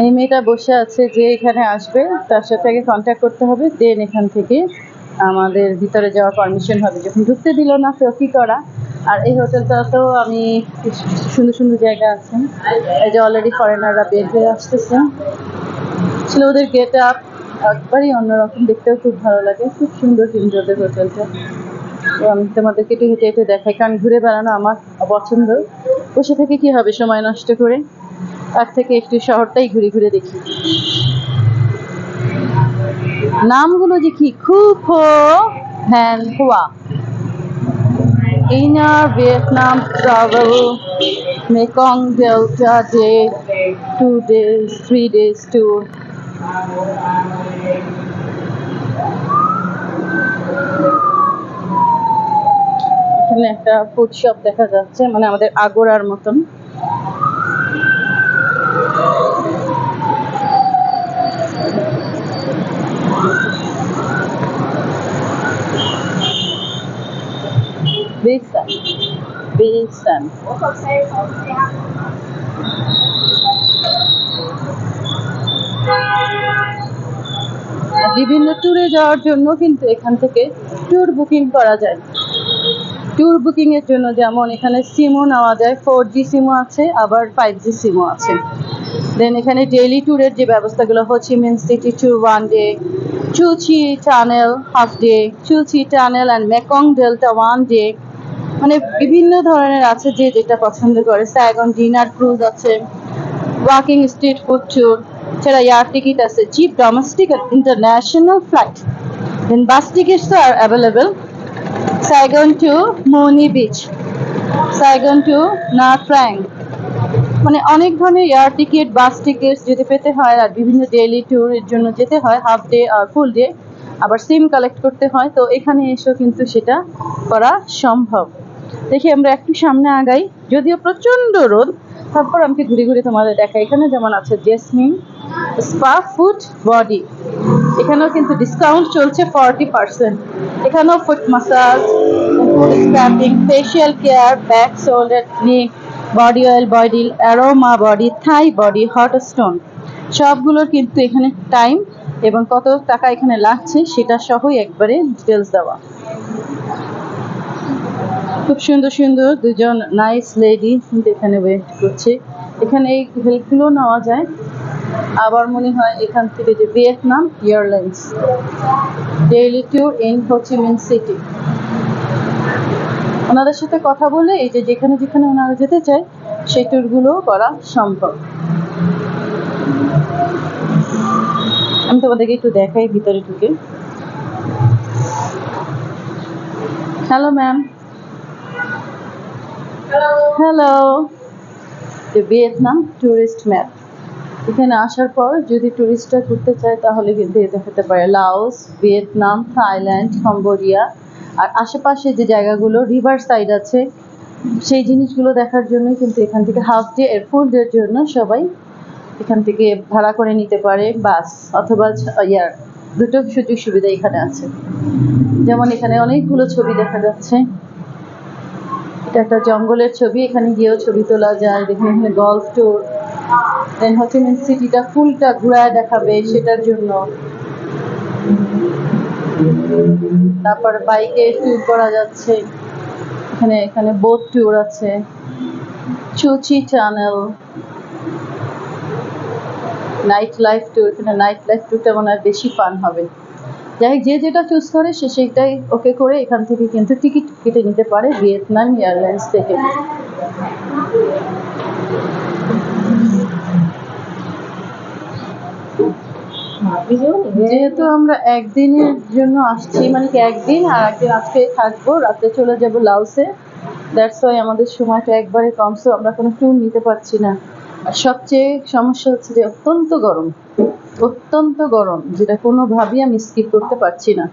এই মেয়েটা বসে আছে যে এখানে আসবে, তার সাথে আগে কন্ট্যাক্ট করতে হবে দেন এখান থেকে আমাদের ভিতরে যাওয়ার পারমিশন হবে। যখন ঢুকতে দিল না, তো কি করা? আর এই হোটেলটাতেও আমি সুন্দর সুন্দর জায়গা আছে। এই যে অলরেডি ফরেনাররা বের হয়ে আসতেছে। আসলে ওদের গেট আপ একবারই অন্যরকম, দেখতেও খুব ভালো লাগে। খুব সুন্দর কিন্তু ওদের হোটেলটা। তো আমি তোমাদেরকে একটু হেঁটে হেঁটে দেখাই, কারণ ঘুরে বেড়ানো আমার পছন্দ বসে থেকে কি হবে, সময় নষ্ট করে? তার থেকে একটু শহরটাই ঘুরে ঘুরে দেখি। নামগুলো যে কি? খুব হ্যান হুয়া। Inner Vietnam travel Mekong Delta Day two days three days tour এখানে একটা ফুড শপ দেখা যাচ্ছে মানে আমাদের আগোড়ার মতন। Besan. বিভিন্ন ট্যুরে যাওয়ার জন্য কিন্তু এখান থেকে ট্যুর বুকিং করা যায় ট্যুর বুকিং এর জন্য যেমন এখানে সিমও নেওয়া যায় ফোর জি সিমও আছে, আবার ফাইভ জি সিমও আছে দেন এখানে ডেইলি ট্যুরের যে ব্যবস্থাগুলো Ho Chi Minh city tour one day Cu Chi tunnel half day Cu Chi tunnel and Mekong delta one day মানে বিভিন্ন ধরনের আছে যে যেটা পছন্দ করে। স্যাগন ডিনার ক্রুজ আছে ওয়াকিং স্ট্রিট ফুড ট্যুর এছাড়া এয়ার টিকিট আছে cheap domestic international flight then bus tickets তো আর available Saigon to Mui Ne beach Saigon to Frank মানে অনেক ধরনের এয়ার টিকিট বাস টিকিট যদি পেতে হয় আর বিভিন্ন ডেইলি ট্যুরের জন্য যেতে হয় হাফ ডে আর ফুল ডে আবার সিম কালেক্ট করতে হয়, তো এখানে এসেও কিন্তু সেটা করা সম্ভব। দেখি আমরা একটু সামনে আগাই। যদিও প্রচণ্ড রোদ, তারপর আমাকে ঘুরে ঘুরে তোমাদের দেখা এখানে যেমন আছে জেসমিন স্পা ফুড বডি এখানেও কিন্তু ডিসকাউন্ট চলছে ফর্টি পার্সেন্ট এখানেও foot massage foot scraping facial care back shoulder neck body oil body aroma body Thai body hot stone সবগুলোর কিন্তু এখানে টাইম এবং কত টাকা এখানে লাগছে সেটা সহই একবারে ডিটেলস দেওয়া। খুব সুন্দর সুন্দর দুজন নাইস লেডি কিন্তু এখানে ওয়েট করছে। এখানে এই হেল্পগুলো নেওয়া যায়। আবার মনে হয় এখান থেকে যে Vietnam Airlines daily tour in Ho Chi Minh city ওনাদের সাথে কথা বলে এই যে যেখানে যেখানে ওনারা যেতে চায়, সেই ট্যুরগুলো করা সম্ভব। আমি তোমাদেরকে একটু দেখাই ভিতরে ঢুকে। Hello ma'am hello Vietnam tourist map এখানে আসার পর যদি ট্যুরিস্টরা ঘুরতে চায়, তাহলে কিন্তু এটা হতে পারে লাওস, ভিয়েতনাম, থাইল্যান্ড, কম্বোডিয়া। আর আশেপাশে যে জায়গাগুলো রিভার সাইড আছে, সেই জিনিসগুলো দেখার জন্য কিন্তু এখান থেকে হাফ ডে এর ফুল ডের জন্য সবাই এখান থেকে ভাড়া করে নিতে পারে বাস অথবা ইয়ার। দুটো সুযোগ সুবিধা এখানে আছে। যেমন এখানে অনেকগুলো ছবি দেখা যাচ্ছে। এটা একটা জঙ্গলের ছবি, এখানে গিয়েও ছবি তোলা যায়, দেখুন এখানে গল্ফ ট্যুর দেন হচ্ছে হোচিমিন সিটিটা ফুলটা ঘুরায় দেখাবে সেটার জন্য। তারপর বাইকে ট্যুর করা যাচ্ছে। এখানে এখানে বোট ট্যুর আছে। Cu Chi tunnel night life tour এখানে নাইট লাইফ ট্যুরটা মনে হয় বেশি ফান হবে। যাই যে যেটা চুজ করে, সে সেইটাই ওকে করে এখান থেকে কিন্তু টিকিট কেটে নিতে পারে ভিয়েতনাম এয়ারলাইন্স থেকে। যেহেতু আমরা একদিনের জন্য আসছি মানে কি একদিন আর একদিন আজকে থাকব, রাতে চলে যাব লাউসে দ্যাটস ওয়াই আমাদের সময়টা একবারে কম সো আমরা কোনো ট্যুর নিতে পারছি না। আর সবচেয়ে সমস্যা হচ্ছে যে অত্যন্ত গরম অত্যন্ত গরম, যেটা কোনোভাবেই আমি স্কিপ করতে পারছি না।